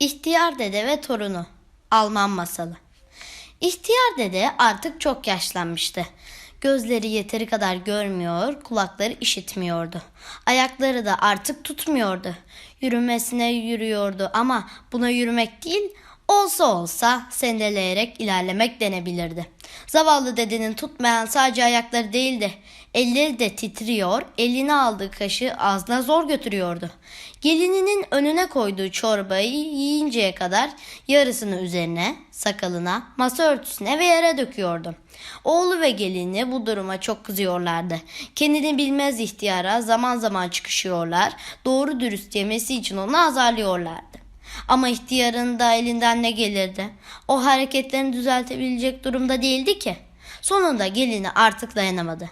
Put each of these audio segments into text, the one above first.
İhtiyar Dede ve Torunu Alman Masalı İhtiyar Dede artık çok yaşlanmıştı. Gözleri yeteri kadar görmüyor, kulakları işitmiyordu. Ayakları da artık tutmuyordu. Yürümesine yürüyordu ama buna yürümek değil, olsa olsa sendeleyerek ilerlemek denebilirdi. Zavallı dedenin tutmayan sadece ayakları değildi. Elleri de titriyor, eline aldığı kaşığı ağzına zor götürüyordu. Gelininin önüne koyduğu çorbayı yiyinceye kadar yarısını üzerine, sakalına, masa örtüsüne ve yere döküyordu. Oğlu ve gelini bu duruma çok kızıyorlardı. Kendini bilmez ihtiyara zaman zaman çıkışıyorlar, doğru dürüst yemesi için onu azarlıyorlardı. Ama ihtiyarın da elinden ne gelirdi? O hareketlerini düzeltebilecek durumda değildi ki. Sonunda gelini artık dayanamadı.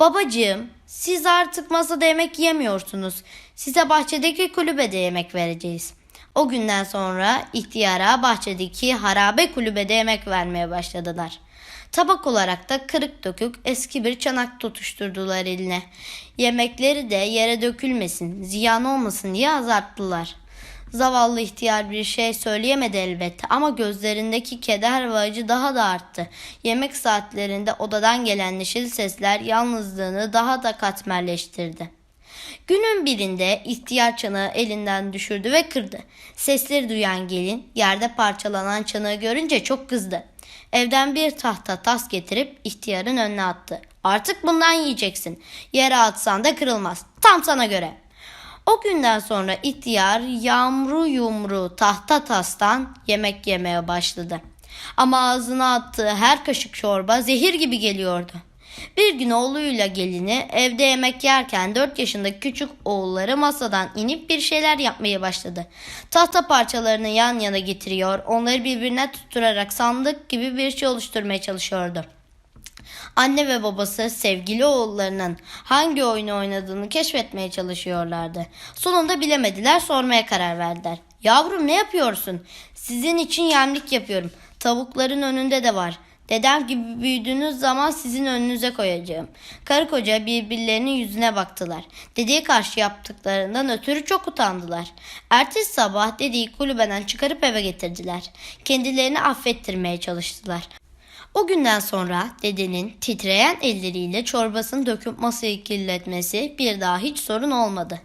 Babacığım, siz artık masada yemek yemiyorsunuz. Size bahçedeki kulübede yemek vereceğiz. O günden sonra ihtiyara bahçedeki harabe kulübede yemek vermeye başladılar. Tabak olarak da kırık dökük eski bir çanak tutuşturdular eline. Yemekleri de yere dökülmesin, ziyan olmasın diye azalttılar. Zavallı ihtiyar bir şey söyleyemedi elbette ama gözlerindeki keder ve acı daha da arttı. Yemek saatlerinde odadan gelen neşeli sesler yalnızlığını daha da katmerleştirdi. Günün birinde ihtiyar çanağı elinden düşürdü ve kırdı. Sesleri duyan gelin yerde parçalanan çanağı görünce çok kızdı. Evden bir tahta tas getirip ihtiyarın önüne attı. Artık bundan yiyeceksin. Yere atsan da kırılmaz. Tam sana göre. O günden sonra ihtiyar yamru yumru tahta tastan yemek yemeye başladı. Ama ağzına attığı her kaşık çorba zehir gibi geliyordu. Bir gün oğluyla gelini evde yemek yerken 4 yaşındaki küçük oğulları masadan inip bir şeyler yapmaya başladı. Tahta parçalarını yan yana getiriyor, onları birbirine tutturarak sandık gibi bir şey oluşturmaya çalışıyordu. Anne ve babası sevgili oğullarının hangi oyunu oynadığını keşfetmeye çalışıyorlardı. Sonunda bilemediler, sormaya karar verdiler. Yavrum ne yapıyorsun? Sizin için yemlik yapıyorum. Tavukların önünde de var. Dedem gibi büyüdüğünüz zaman sizin önünüze koyacağım. Karı koca birbirlerinin yüzüne baktılar. Dedeye karşı yaptıklarından ötürü çok utandılar. Ertesi sabah dedeyi kulübeden çıkarıp eve getirdiler. Kendilerini affettirmeye çalıştılar. O günden sonra dedenin titreyen elleriyle çorbasını döküp masayı kirletmesi bir daha hiç sorun olmadı.